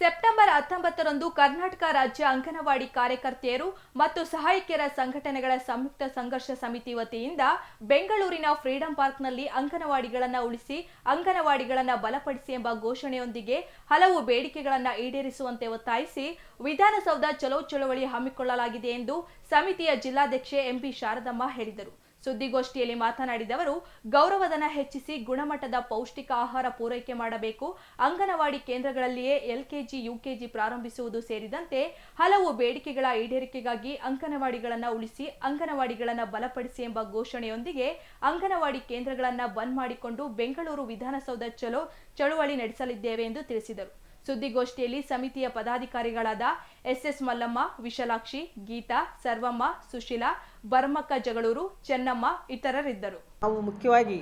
September ಹತ್ತೊಂಬತ್ತರಂದು ಕರ್ನಾಟಕ ರಾಜ್ಯ ಅಂಗನವಾಡಿ ಕಾರ್ಯಕರ್ತೆಯರು ಮತ್ತು ಸಹಾಯಕಿಯರ ಸಂಘಟನೆಗಳ ಸಂಯುಕ್ತ ಸಂಘರ್ಷ ಸಮಿತಿ ವತಿಯಿಂದ ಬೆಂಗಳೂರಿನ ಫ್ರೀಡಂ ಪಾರ್ಕ್ನಲ್ಲಿ ಅಂಗನವಾಡಿಗಳನ್ನು ಉಳಿಸಿ, ಅಂಗನವಾಡಿಗಳನ್ನು ಬಲಪಡಿಸಿ ಎಂಬ ಘೋಷಣೆಯೊಂದಿಗೆ ಹಲವು ಬೇಡಿಕೆಗಳನ್ನು ಈಡೇರಿಸುವಂತೆ ಒತ್ತಾಯಿಸಿ ವಿಧಾನಸೌಧ ಚಲೋ ಚಳವಳಿ ಹಮ್ಮಿಕೊಳ್ಳಲಾಗಿದೆ ಎಂದು ಸಮಿತಿಯ ಜಿಲ್ಲಾಧ್ಯಕ್ಷೆ ಎಂಪಿ ಶಾರದಮ್ಮ ಹೇಳಿದರು. ಸುದ್ದಿಗೋಷ್ಠಿಯಲ್ಲಿ ಮಾತನಾಡಿದ ಅವರು, ಗೌರವಧನ ಹೆಚ್ಚಿಸಿ ಗುಣಮಟ್ಟದ ಪೌಷ್ಟಿಕ ಆಹಾರ ಪೂರೈಕೆ ಮಾಡಬೇಕು. ಅಂಗನವಾಡಿ ಕೇಂದ್ರಗಳಲ್ಲಿಯೇ ಎಲ್ಕೆಜಿ, ಯುಕೆಜಿ ಪ್ರಾರಂಭಿಸುವುದು ಸೇರಿದಂತೆ ಹಲವು ಬೇಡಿಕೆಗಳ ಈಡೇರಿಕೆಗಾಗಿ ಅಂಗನವಾಡಿಗಳನ್ನು ಉಳಿಸಿ, ಅಂಗನವಾಡಿಗಳನ್ನು ಬಲಪಡಿಸಿ ಎಂಬ ಘೋಷಣೆಯೊಂದಿಗೆ ಅಂಗನವಾಡಿ ಕೇಂದ್ರಗಳನ್ನು ಬಂದ್ ಮಾಡಿಕೊಂಡು ಬೆಂಗಳೂರು ವಿಧಾನಸೌಧ ಚಲೋ, ಚಳುವಳಿ ನಡೆಸಲಿದ್ದೇವೆ ಎಂದು ತಿಳಿಸಿದರು. ಸುದ್ದಿಗೋಷ್ಠಿಯಲ್ಲಿ ಸಮಿತಿಯ ಪದಾಧಿಕಾರಿಗಳಾದ ಎಸ್ಎಸ್ ಮಲ್ಲಮ್ಮ, ವಿಶಾಲಾಕ್ಷಿ, ಗೀತಾ, ಸರ್ವಮ್ಮ, ಸುಶೀಲಾ, ಬರ್ಮಕ್ಕ ಜಗಳೂರು, ಚೆನ್ನಮ್ಮ ಇತರರಿದ್ದರು. ನಾವು ಮುಖ್ಯವಾಗಿ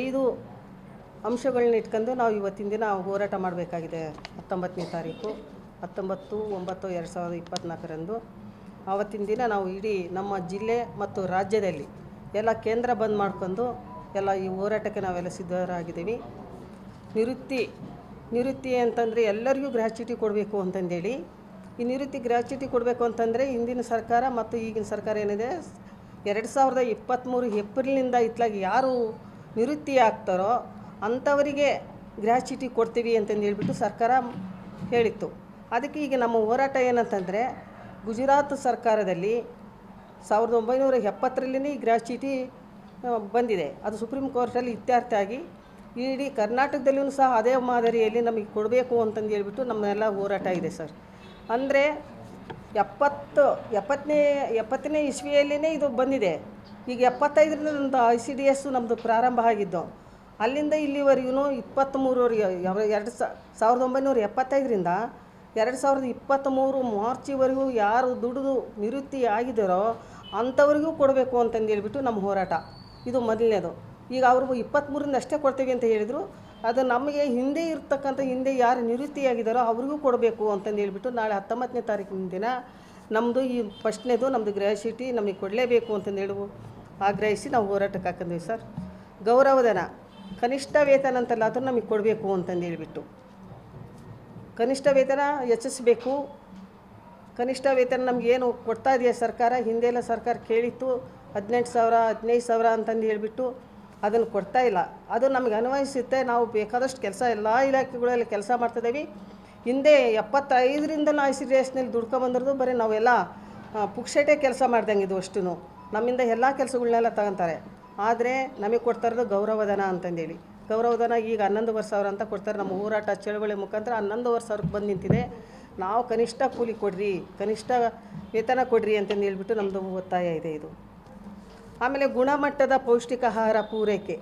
ಐದು ಅಂಶಗಳನ್ನ ಇಟ್ಕೊಂಡು ನಾವು ಇವತ್ತಿನ ದಿನ ಹೋರಾಟ ಮಾಡಬೇಕಾಗಿದೆ. ಹತ್ತೊಂಬತ್ತನೇ ತಾರೀಕು, ಹತ್ತೊಂಬತ್ತು, ಒಂಬತ್ತು, ಎರಡು ಸಾವಿರದ ಇಪ್ಪತ್ತ್ನಾಲ್ಕರಂದು ಆವತ್ತಿನ ದಿನ ನಾವು ಇಡೀ ನಮ್ಮ ಜಿಲ್ಲೆ ಮತ್ತು ರಾಜ್ಯದಲ್ಲಿ ಎಲ್ಲ ಕೇಂದ್ರ ಬಂದ್ ಮಾಡ್ಕೊಂಡು ಎಲ್ಲ ಈ ಹೋರಾಟಕ್ಕೆ ನಾವೆಲ್ಲ ಸಿದ್ಧರಾಗಿದ್ದೀವಿ. ನಿವೃತ್ತಿ ನಿವೃತ್ತಿ ಅಂತಂದರೆ ಎಲ್ಲರಿಗೂ ಗ್ರ್ಯಾಚ್ಯುಟಿ ಕೊಡಬೇಕು ಅಂತಂದೇಳಿ. ಈ ನಿವೃತ್ತಿ ಗ್ರ್ಯಾಚ್ಯುಟಿ ಕೊಡಬೇಕು ಅಂತಂದರೆ ಹಿಂದಿನ ಸರ್ಕಾರ ಮತ್ತು ಈಗಿನ ಸರ್ಕಾರ ಏನಿದೆ, ಎರಡು ಸಾವಿರದ ಇಪ್ಪತ್ತ್ಮೂರು ಏಪ್ರಿಲ್ನಿಂದ ಇತ್ಲಾಗಿ ಯಾರು ನಿವೃತ್ತಿ ಆಗ್ತಾರೋ ಅಂಥವರಿಗೆ ಗ್ರ್ಯಾಚ್ಯುಟಿ ಕೊಡ್ತೀವಿ ಅಂತಂದು ಹೇಳ್ಬಿಟ್ಟು ಸರ್ಕಾರ ಹೇಳಿತ್ತು. ಅದಕ್ಕೆ ಈಗ ನಮ್ಮ ಹೋರಾಟ ಏನಂತಂದರೆ, ಗುಜರಾತ್ ಸರ್ಕಾರದಲ್ಲಿ ಸಾವಿರದ ಒಂಬೈನೂರ ಎಪ್ಪತ್ತರಲ್ಲಿನೇ ಈ ಗ್ರ್ಯಾಚ್ಯುಟಿ ಬಂದಿದೆ. ಅದು ಸುಪ್ರೀಂ ಕೋರ್ಟಲ್ಲಿ ಇತ್ಯರ್ಥ ಆಗಿ ಇಡೀ ಕರ್ನಾಟಕದಲ್ಲೂ ಸಹ ಅದೇ ಮಾದರಿಯಲ್ಲಿ ನಮಗೆ ಕೊಡಬೇಕು ಅಂತಂದು ಹೇಳ್ಬಿಟ್ಟು ನಮ್ಮೆಲ್ಲ ಹೋರಾಟ ಇದೆ ಸರ್. ಅಂದರೆ ಎಪ್ಪತ್ತು, ಎಪ್ಪತ್ತನೇ ಎಪ್ಪತ್ತನೇ ಇಸ್ವಿಯಲ್ಲಿನೇ ಇದು ಬಂದಿದೆ. ಈಗ ಎಪ್ಪತ್ತೈದರಿಂದ ನಮ್ಮದು ಐ ಸಿ ಡಿ ಎಸ್ಸು ನಮ್ಮದು ಪ್ರಾರಂಭ ಆಗಿದ್ದು, ಅಲ್ಲಿಂದ ಇಲ್ಲಿವರೆಗೂ ಇಪ್ಪತ್ತ್ಮೂರವರೆಗೆ ಎರಡು ಸಾವಿರದ ಒಂಬೈನೂರ ಎಪ್ಪತ್ತೈದರಿಂದ ಎರಡು ಸಾವಿರದ ಇಪ್ಪತ್ತ್ಮೂರು ಮಾರ್ಚಿವರೆಗೂ ಯಾರು ದುಡಿದು ನಿವೃತ್ತಿ ಆಗಿದ್ದಾರೋ ಅಂಥವರಿಗೂ ಕೊಡಬೇಕು ಅಂತಂದು ಹೇಳ್ಬಿಟ್ಟು ನಮ್ಮ ಹೋರಾಟ. ಇದು ಮೊದಲನೇದು. ಈಗ ಅವ್ರಿಗೂ ಇಪ್ಪತ್ತ್ಮೂರಿಂದ ಅಷ್ಟೇ ಕೊಡ್ತೀವಿ ಅಂತ ಹೇಳಿದರು. ಅದು ನಮಗೆ ಹಿಂದೆ ಇರ್ತಕ್ಕಂಥ, ಹಿಂದೆ ಯಾರು ನಿವೃತ್ತಿಯಾಗಿದ್ದಾರೋ ಅವ್ರಿಗೂ ಕೊಡಬೇಕು ಅಂತಂದು ಹೇಳ್ಬಿಟ್ಟು ನಾಳೆ ಹತ್ತೊಂಬತ್ತನೇ ತಾರೀಕಿನ ದಿನ ನಮ್ಮದು ಈ ಫಸ್ಟ್ನೇದು ನಮ್ಮದು ಸಿಟಿ ನಮಗೆ ಕೊಡಲೇಬೇಕು ಅಂತಂದು ಹೇಳುವು ಆಗ್ರಹಿಸಿ ನಾವು ಹೋರಾಟಕ್ಕೆ ಹಾಕಿದ್ವಿ ಸರ್. ಗೌರವಧನ, ಕನಿಷ್ಠ ವೇತನ ಅಂತಲ್ಲ ಅದನ್ನು ನಮಗೆ ಕೊಡಬೇಕು ಅಂತಂದು ಹೇಳಿಬಿಟ್ಟು. ಕನಿಷ್ಠ ವೇತನ ಹೆಚ್ಚಿಸಬೇಕು. ಕನಿಷ್ಠ ವೇತನ ನಮಗೇನು ಕೊಡ್ತಾ ಇದೆಯಾ ಸರ್ಕಾರ? ಹಿಂದೆಲ್ಲ ಸರ್ಕಾರ ಕೇಳಿತ್ತು, ಹದಿನೆಂಟು ಸಾವಿರ, ಹದಿನೈದು ಸಾವಿರ ಅಂತಂದು ಹೇಳಿಬಿಟ್ಟು ಅದನ್ನು ಕೊಡ್ತಾ ಇಲ್ಲ. ಅದು ನಮಗೆ ಅನ್ವಯಿಸುತ್ತೆ, ನಾವು ಬೇಕಾದಷ್ಟು ಕೆಲಸ, ಎಲ್ಲ ಇಲಾಖೆಗಳಲ್ಲಿ ಕೆಲಸ ಮಾಡ್ತಿದ್ದೀವಿ ಹಿಂದೆ ಎಪ್ಪತ್ತೈದರಿಂದ ನಾವು ಸಿ ಡಿ ಎಸ್ನಲ್ಲಿ ದುಡ್ಕೊಂಬಂದಿರೋದು ಬರೀ ನಾವೆಲ್ಲ ಪುಕ್ಷಟೆ ಕೆಲಸ ಮಾಡ್ದಂಗೆ ಇದು ಅಷ್ಟು ನಮ್ಮಿಂದ ಎಲ್ಲ ಕೆಲಸಗಳನ್ನೆಲ್ಲ ತಗೊತಾರೆ. ಆದರೆ ನಮಗೆ ಕೊಡ್ತಾ ಇರೋದು ಗೌರವಧನ ಅಂತಂದೇಳಿ. ಗೌರವಧನ ಈಗ ಹನ್ನೊಂದುವರೆ ಸಾವಿರ ಅಂತ ಕೊಡ್ತಾರೆ. ನಮ್ಮ ಹೋರಾಟ ಚಳವಳಿ ಮುಖಾಂತರ ಹನ್ನೊಂದುವರೆ ಸಾವಿರಕ್ಕೆ ಬಂದು ನಿಂತಿದೆ. ನಾವು ಕನಿಷ್ಠ ಕೂಲಿ ಕೊಡ್ರಿ, ಕನಿಷ್ಠ ವೇತನ ಕೊಡ್ರಿ ಅಂತಂದು ಹೇಳ್ಬಿಟ್ಟು ನಮ್ಮದು ಒತ್ತಾಯ ಇದೆ ಇದು. ಆಮೇಲೆ ಗುಣಮಟ್ಟದ ಪೌಷ್ಟಿಕ ಆಹಾರ ಪೂರೈಕೆ.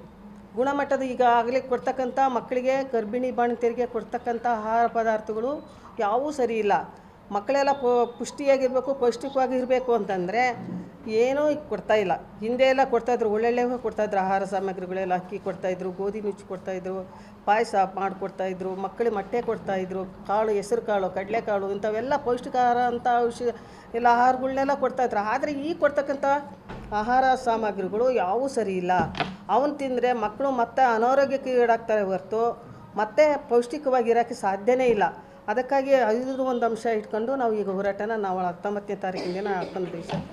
ಗುಣಮಟ್ಟದ ಈಗ ಆಗಲೇ ಕೊಡ್ತಕ್ಕಂಥ ಮಕ್ಕಳಿಗೆ ಗರ್ಭಿಣಿ ಬಾಣಂತಿಯರಿಗೆ ಕೊಡ್ತಕ್ಕಂಥ ಆಹಾರ ಪದಾರ್ಥಗಳು ಯಾವೂ ಸರಿ ಇಲ್ಲ. ಮಕ್ಕಳೆಲ್ಲ ಪೋ, ಪುಷ್ಟಿಯಾಗಿರಬೇಕು, ಪೌಷ್ಟಿಕವಾಗಿರಬೇಕು ಅಂತಂದರೆ ಏನೂ ಈಗ ಕೊಡ್ತಾ ಇಲ್ಲ. ಹಿಂದೆ ಎಲ್ಲ ಕೊಡ್ತಾಯಿದ್ರು ಒಳ್ಳೊಳ್ಳೆ ಕೊಡ್ತಾಯಿದ್ರು ಆಹಾರ ಸಾಮಗ್ರಿಗಳೆಲ್ಲ ಅಕ್ಕಿ ಕೊಡ್ತಾಯಿದ್ರು ಗೋಧಿ ನುಚ್ಚು ಕೊಡ್ತಾಯಿದ್ರು ಪಾಯಸ ಮಾಡಿಕೊಡ್ತಾಯಿದ್ರು ಮಕ್ಕಳಿಗೆ ಮೊಟ್ಟೆ ಕೊಡ್ತಾಯಿದ್ರು ಕಾಳು, ಹೆಸರು ಕಾಳು, ಕಡಲೆಕಾಳು ಇಂಥವೆಲ್ಲ ಪೌಷ್ಟಿಕ ಆಹಾರ ಅಂತ ಔಷಧ ಎಲ್ಲ ಆಹಾರಗಳನ್ನೆಲ್ಲ ಕೊಡ್ತಾಯಿದ್ರು ಆದರೆ ಈಗ ಕೊಡ್ತಕ್ಕಂಥ ಆಹಾರ ಸಾಮಗ್ರಿಗಳು ಯಾವೂ ಸರಿ ಇಲ್ಲ. ಅವನು ತಿಂದರೆ ಮಕ್ಕಳು ಮತ್ತೆ ಅನಾರೋಗ್ಯಕ್ಕೆ ಈಡಾಗ್ತಾರೆ ಹೊರತು ಮತ್ತೆ ಪೌಷ್ಟಿಕವಾಗಿ ಇರೋಕ್ಕೆ ಸಾಧ್ಯನೇ ಇಲ್ಲ. ಅದಕ್ಕಾಗಿ ಐದು ಒಂದು ಅಂಶ ಇಟ್ಕೊಂಡು ನಾವು ಈಗ ಹೋರಾಟನ ನಾವು ಹತ್ತೊಂಬತ್ತನೇ ತಾರೀಕಿನ ಹತ್ತೊಂದು ಸರ್.